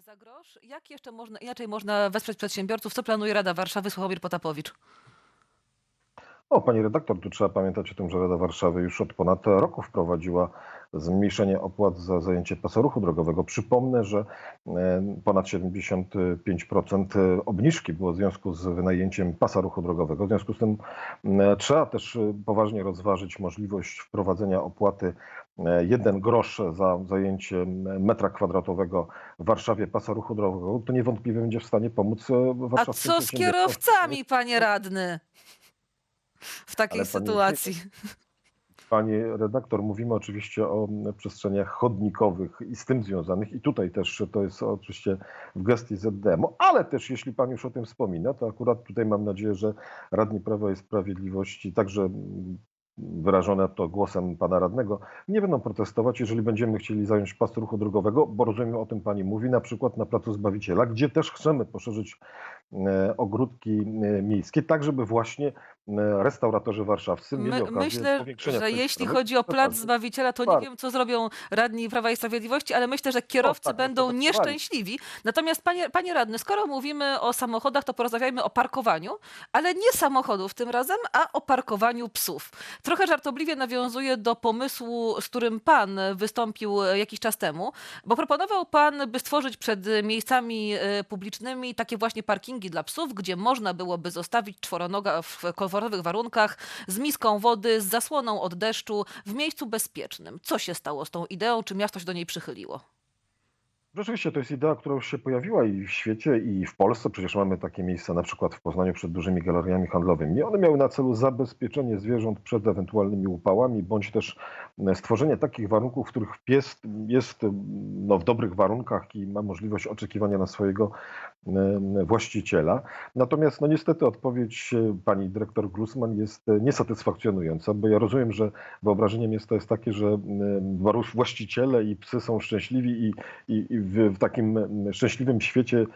za grosz. Jak jeszcze można, inaczej można wesprzeć przedsiębiorców? Co planuje Rada Warszawy? Sławomir Potapowicz. O, pani redaktor, tu trzeba pamiętać o tym, że Rada Warszawy już od ponad roku wprowadziła zmniejszenie opłat za zajęcie pasa ruchu drogowego. Przypomnę, że e, ponad 75% obniżki było w związku z wynajęciem pasa ruchu drogowego. W związku z tym e, trzeba też e, poważnie rozważyć możliwość wprowadzenia opłaty 1 grosz za zajęcie metra kwadratowego w Warszawie pasa ruchu drogowego. To niewątpliwie będzie w stanie pomóc e, A warszawskim co z przedsiębiorcom. kierowcami, panie radny? W takiej pani- sytuacji. Pani redaktor, mówimy oczywiście o przestrzeniach chodnikowych i z tym związanych i tutaj też to jest oczywiście w gestii ZDM-u, ale też jeśli Pan już o tym wspomina, to akurat tutaj mam nadzieję, że radni Prawa i Sprawiedliwości, także wyrażone to głosem Pana radnego, nie będą protestować, jeżeli będziemy chcieli zająć pas ruchu drogowego, bo rozumiem o tym Pani mówi, na przykład na Placu Zbawiciela, gdzie też chcemy poszerzyć e, ogródki e, miejskie, tak żeby właśnie restauratorzy warszawscy mieli My, okazję myślę, powiększenia że jeśli stanowisk. chodzi o Plac. Zbawiciela, to nie Bardzo. wiem, co zrobią radni Prawa i Sprawiedliwości, ale myślę, że kierowcy tak, no to będą tak nieszczęśliwi. Natomiast, panie, panie radny, skoro mówimy o samochodach, to porozmawiajmy o parkowaniu, ale nie samochodów tym razem, a o parkowaniu psów. Trochę żartobliwie nawiązuje do pomysłu, z którym pan wystąpił e, jakiś czas temu, bo proponował pan, by stworzyć przed miejscami e, publicznymi takie właśnie parkingi dla psów, gdzie można byłoby zostawić czworonoga w komfortowych warunkach z miską wody, z zasłoną od deszczu, w miejscu bezpiecznym. Co się stało z tą ideą? Czy miasto się do niej przychyliło? Rzeczywiście to jest idea, która już się pojawiła i w świecie, i w Polsce. Przecież mamy takie miejsca na przykład w Poznaniu przed dużymi galeriami handlowymi. One miały na celu zabezpieczenie zwierząt przed ewentualnymi upałami, bądź też e, stworzenie takich warunków, w których pies jest no, w dobrych warunkach i ma możliwość oczekiwania na swojego właściciela. Natomiast no niestety odpowiedź e, pani dyrektor Glusman jest e, niesatysfakcjonująca, bo ja rozumiem, że wyobrażenie miasta jest takie, że właściciele i psy są szczęśliwi i, i, i w, takim szczęśliwym świecie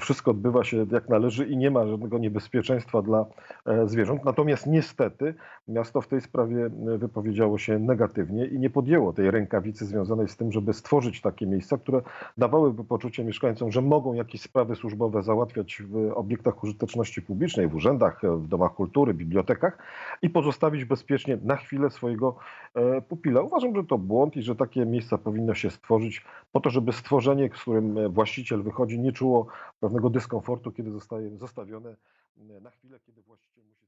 wszystko odbywa się jak należy i nie ma żadnego niebezpieczeństwa dla e, zwierząt. Natomiast niestety miasto w tej sprawie wypowiedziało się negatywnie i nie podjęło tej rękawicy związanej z tym, żeby stworzyć takie miejsca, które dawałyby poczucie mieszkańcom, że mogą jakieś sprawy służbowe załatwiać w obiektach użyteczności publicznej, w urzędach, w domach kultury, bibliotekach i pozostawić bezpiecznie na chwilę swojego e, pupila. Uważam, że to błąd i że takie miejsca powinno się stworzyć po to, żeby stworzenie, z którym e, właściciel wychodzi, nie czuło pewnego dyskomfortu, kiedy zostaje zostawione e, na chwilę, kiedy właściciel musi